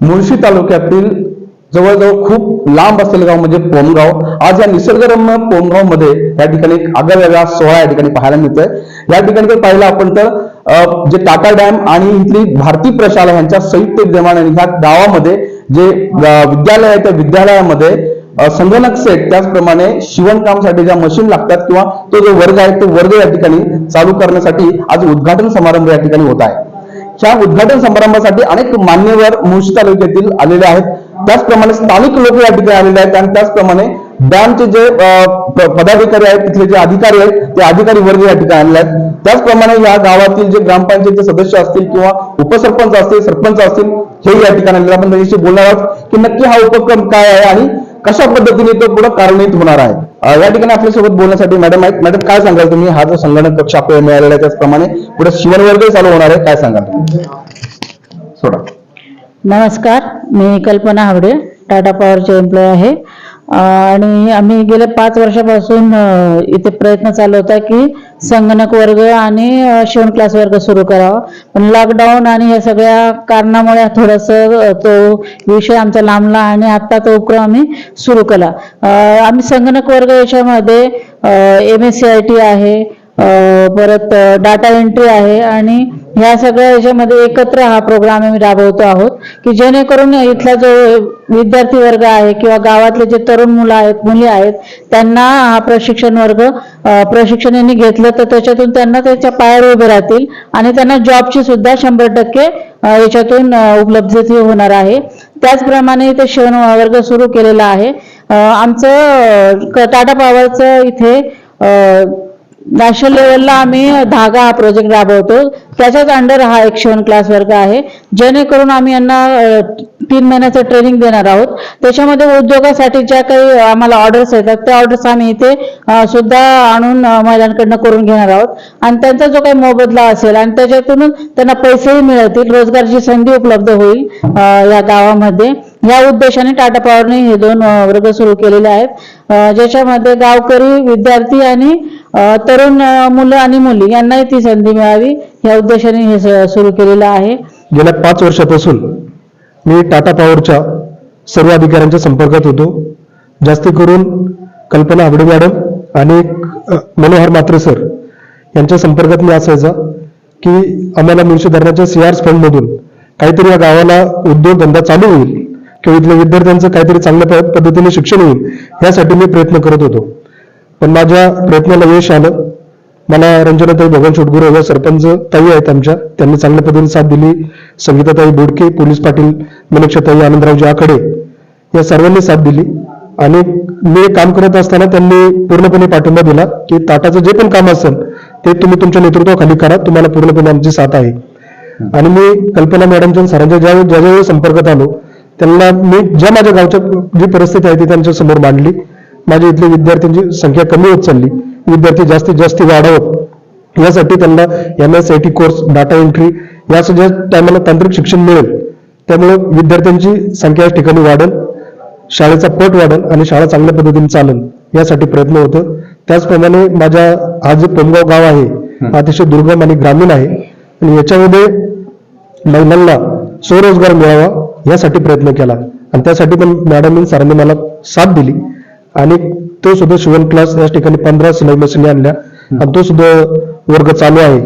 मुळशी तालुक्यातील जवळजवळ खूप लांब असलेलं गाव म्हणजे पोमगाव आज या निसर्गरम्य पोमगावमध्ये या ठिकाणी एक आगळ्यावेगळा सोहळा या ठिकाणी पाहायला मिळतोय. या ठिकाणी जर पाहिलं आपण तर जे टाटा डॅम आणि इथली भारती प्रशाला यांच्या संयुक्त विद्यमाने ह्या गावामध्ये जे विद्यालय आहे त्या विद्यालयामध्ये संगणक सेट त्याचप्रमाणे शिवणकामसाठी ज्या मशीन लागतात किंवा तो जो वर्ग आहे तो वर्ग या ठिकाणी चालू करण्यासाठी आज उद्घाटन समारंभ या ठिकाणी होत आहे. ह्या उद्घाटन समारंभासाठी अनेक मान्यवर मुळशी तालुक्यातील आलेले आहेत. त्याचप्रमाणे स्थानिक लोक या ठिकाणी आलेले आहेत आणि त्याचप्रमाणे डॅमचे जे पदाधिकारी आहेत तिथले जे अधिकारी आहेत ते अधिकारी वर्ग या ठिकाणी आलेले आहेत. त्याचप्रमाणे या गावातील जे ग्रामपंचायतचे सदस्य असतील किंवा उपसरपंच असतील सरपंच असतील हे या ठिकाणी आलेले आपण त्यांच्याशी बोलणार आहोत की नक्की हा उपक्रम काय आहे आणि कशा पद्धतीने तो पुढे कार्यान्वित होणार आहे? या ठिकाणी आपल्यासोबत बोलण्यासाठी मॅडम आहेत. मॅडम काय सांगाल तुम्ही? हा जो संगणक कक्ष आपल्याला मिळालेला आहे त्याचप्रमाणे पुढे शिवणवर्गही चालू होणार आहे. काय सांगाल सोडा. नमस्कार. मी कल्पना हावडे टाटा पॉवरचे एम्प्लॉय आहे. आणि आम्ही गेल्या पाच वर्षापासून इथे प्रयत्न चालू होता की संगणक वर्ग आणि शिवण क्लास वर्ग सुरू करावा. पण लॉकडाऊन आणि या सगळ्या कारणामुळे थोडंसं तो विषय आमचा लांबला आणि आता तो उपक्रम आम्ही सुरू केला. आम्ही संगणक वर्ग याच्यामध्ये M S C I T आहे परत डाटा एंट्री आहे आणि ह्या सगळ्या याच्यामध्ये एकत्र हा प्रोग्राम आम्ही राबवतो आहोत की जेणेकरून इथला जो विद्यार्थी वर्ग आहे किंवा गावातले जे तरुण मुलं आहेत मुली आहेत त्यांना हा प्रशिक्षण वर्ग अं, प्रशिक्षण यांनी घेतलं तर त्याच्यातून त्यांना त्याच्या पायावर उभे राहतील आणि त्यांना जॉबची सुद्धा शंभर टक्के याच्यातून उपलब्धती होणार आहे. त्याचप्रमाणे इथे शिवण वर्ग सुरू केलेला आहे. आमचं क- टाटा पॉवरचं इथे नॅशनल लेवलला आम्ही धागा हा प्रोजेक्ट राबवतो. त्याच्याच अंडर हा एक शिवण क्लास वर्ग आहे. जेणेकरून आम्ही यांना तीन महिन्याचं ट्रेनिंग देणार आहोत. त्याच्यामध्ये उद्योगासाठी ज्या काही आम्हाला ऑर्डर्स येतात त्या ऑर्डर्स आम्ही इथे सुद्धा आणून महिलांकडनं करून घेणार आहोत. आणि त्यांचा जो काही मोबदला असेल आणि त्याच्यातून त्यांना पैसेही मिळतील रोजगारची संधी उपलब्ध होईल या गावामध्ये. या उद्देशाने टाटा पॉवरने हे दोन वर्ग सुरू केलेले आहेत. ज्याच्यामध्ये गावकरी विद्यार्थी आणि तरुण मुलं आणि मुली यांनाही ती संधी मिळावी या उद्देशाने हे सुरू केलेलं आहे. गेल्या पाच वर्षापासून मी टाटा पॉवरच्या सर्व अधिकाऱ्यांच्या संपर्कात होतो. जास्ती करून कल्पना आगडे मॅडम आणि मनोहर मात्रे सर यांच्या संपर्कात मी असायचा की आम्हाला मुळशी धरणाच्या आर फंडमधून काहीतरी या गावाला उद्योगधंदा चालू होईल. किंवा इथल्या विद्यार्थ्यांचं काहीतरी चांगल्या प- पद्धतीने शिक्षण होईल यासाठी मी प्रयत्न करत होतो. पण माझ्या प्रयत्नाला यश आलं. मला रंजनाताई भगवान छोटगुरू या सरपंच ताई आहेत आमच्या. त्यांनी चांगल्या पद्धतीने साथ दिली. संगीताताई बोडके पोलीस पाटील मनक्षताई आनंदरावजी आकडे या सर्वांनी साथ दिली. आणि मी काम करत असताना त्यांनी पूर्णपणे पाठिंबा दिला की ताटाचं जे पण काम असेल ते तुम्ही तुमच्या नेतृत्वाखाली करा. तुम्हाला पूर्णपणे आमची साथ आहे. आणि मी कल्पना मॅडमच्या सरांच्या ज्या ज्या ज्यावेळी संपर्कात आलो त्यांना मी ज्या माझ्या गावच्या जी परिस्थिती आहे ती त्यांच्यासमोर मांडली. माझ्या इथल्या विद्यार्थ्यांची संख्या कमी होत चालली. विद्यार्थी जास्तीत जास्त वाढवत यासाठी त्यांना M S I T course data entry या सगळ्या टायमाला तांत्रिक शिक्षण मिळेल. त्यामुळे विद्यार्थ्यांची संख्या या ठिकाणी वाढेल शाळेचा पट वाढेल आणि शाळा चांगल्या पद्धतीने चालेल. यासाठी प्रयत्न होतं. त्याचप्रमाणे माझ्या हा जे पोमगाव गाव आहे हा. अतिशय दुर्गम आणि ग्रामीण आहे. आणि याच्यामध्ये महिलांना स्वरोजगार मिळावा यासाठी प्रयत्न केला. आणि त्यासाठी पण मॅडम सरांनी मला साथ दिली. आणि तो सुद्धा शिवण क्लास या ठिकाणी पंधरा सिलाई मशीनी आणल्या. आणि तो सुद्धा वर्ग चालू आहे.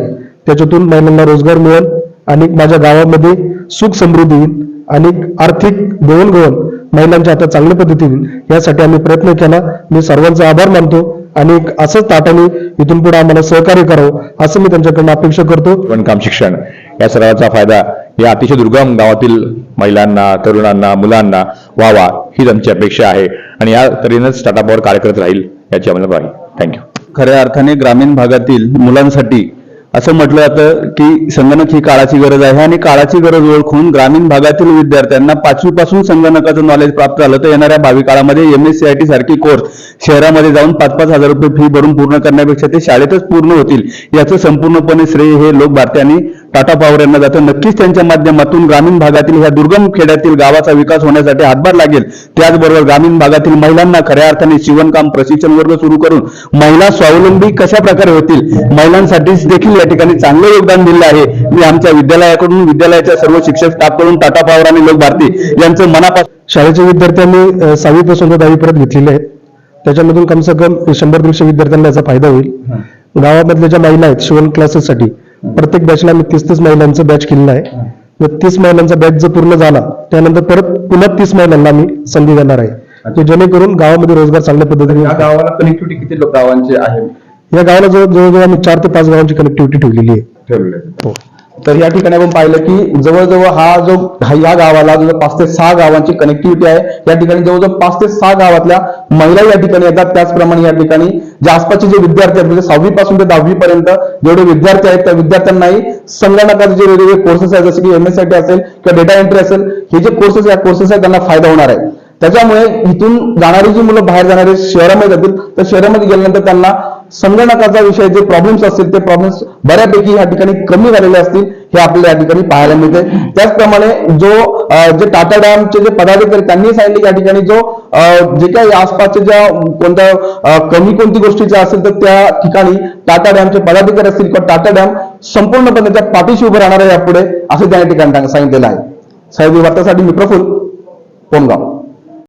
त्याच्यातून महिलांना रोजगार मिळेल आणि माझ्या गावामध्ये सुख समृद्धी येईल आणि आर्थिक देवाणघेवाण महिलांच्या आता चांगल्या पद्धतीने यासाठी आम्ही प्रयत्न केला. मी सर्वांचा आभार मानतो. आणि असंच टाटाने इथून पुढे आम्हाला सहकार्य करावं असं मी त्यांच्याकडनं अपेक्षा करतो. काम शिक्षण या सर्वांचा फायदा या अतिशय दुर्गम गावातील महिलांना तरुणांना मुलांना व्हावा हीच आमची अपेक्षा आहे. आणि या तऱ्हेनंच टाटा पॉवर कार्य करत राहील याची आम्हाला ग्वाही. थँक्यू खऱ्या अर्थाने ग्रामीण भागातील मुलांसाठी असं म्हटलं जातं की संगणक ही काळाची गरज आहे आणि काळाची गरज ओळखून ग्रामीण भागातील विद्यार्थ्यांना पाचवीपासून संगणकाचं नॉलेज प्राप्त झालं तर येणाऱ्या भावी काळामध्ये M S C I T सारखी कोर्स शहरामध्ये जाऊन पाच पाच हजार रुपये फी भरून पूर्ण करण्यापेक्षा ते शाळेतच पूर्ण होतील. याचं संपूर्णपणे श्रेय हे लोक भारतीयांनी टाटा पॉवर यांना जातं. नक्कीच त्यांच्या माध्यमातून ग्रामीण भागातील ह्या दुर्गम खेड्यातील गावाचा विकास होण्यासाठी हातभार लागेल. त्याचबरोबर ग्रामीण भागातील महिलांना खऱ्या अर्थाने शिवणकाम प्रशिक्षण वर्ग सुरू करून महिला स्वावलंबी कशा प्रकारे होतील? महिलांसाठी देखील या ठिकाणी चांगलं योगदान दिलं आहे. मी आमच्या विद्यालयाकडून विद्यालयाच्या सर्व शिक्षक स्टाफकडून टाटा पॉवर आणि लोक भारती यांचं मनापासून शाळेच्या विद्यार्थ्यांनी सहावीपासून ते दहावीपर्यंत घेतलेले आहेत त्याच्यामधून कम से कम शंभर दीडशे विद्यार्थ्यांना याचा फायदा होईल. गावामधल्या ज्या महिला आहेत शिवण क्लासेससाठी प्रत्येक बॅचला आम्ही तीस तीस महिलांचं बॅच केलेलं आहे. व तीस महिलांचा बॅच जर पूर्ण झाला त्यानंतर परत पुन्हा तीस महिलांना आम्ही संधी देणार आहे. की जेणेकरून गावामध्ये रोजगार चांगल्या पद्धतीने या गावाला कनेक्टिव्हिटी किती लोक गावांची आहे या गावाला जवळ जवळजवळ आम्ही चार ते पाच गावांची कनेक्टिव्हिटी ठेवलेली आहे. ठेवलेले हो. तर या ठिकाणी आपण पाहिलं की जवळजवळ हा जो या गावाला जो पाच ते सहा गावांची कनेक्टिव्हिटी आहे या ठिकाणी जवळजवळ पाच ते सहा गावातल्या महिला या ठिकाणी येतात. त्याचप्रमाणे या ठिकाणी जे आसपासचे जे विद्यार्थी आहेत म्हणजे सहावी पासून ते दहावी पर्यंत जेवढे विद्यार्थी आहेत त्या विद्यार्थ्यांनाही संगणकाचे जे वेगवेगळे कोर्सेस आहेत जसे की एम एस आय टी असेल किंवा डेटा एंट्री असेल हे जे कोर्सेस या कोर्सेस आहेत त्यांना फायदा होणार आहे. त्याच्यामुळे इथून जाणारी जी मुलं बाहेर जाणारे शहरामध्ये जातील तर शहरामध्ये गेल्यानंतर त्यांना संगणकाचा विषय जे प्रॉब्लेम्स असतील ते प्रॉब्लेम्स बऱ्यापैकी या ठिकाणी कमी झालेले असतील हे आपल्याला या ठिकाणी पाहायला मिळते. त्याचप्रमाणे जो जे टाटा डॅमचे जे पदाधिकारी त्यांनी सांगितले की या ठिकाणी जो जे काही आसपासच्या ज्या कोणत्या कमी कोणती गोष्टीच्या असेल तर त्या ठिकाणी टाटा डॅमचे पदाधिकारी असतील किंवा टाटा डॅम संपूर्णपणे त्या पाठीशी उभं राहणार आहे यापुढे असं त्या ठिकाणी सांगितलेलं आहे. साहेब वार्तासाठी मी प्रफुल्ल पोनगाव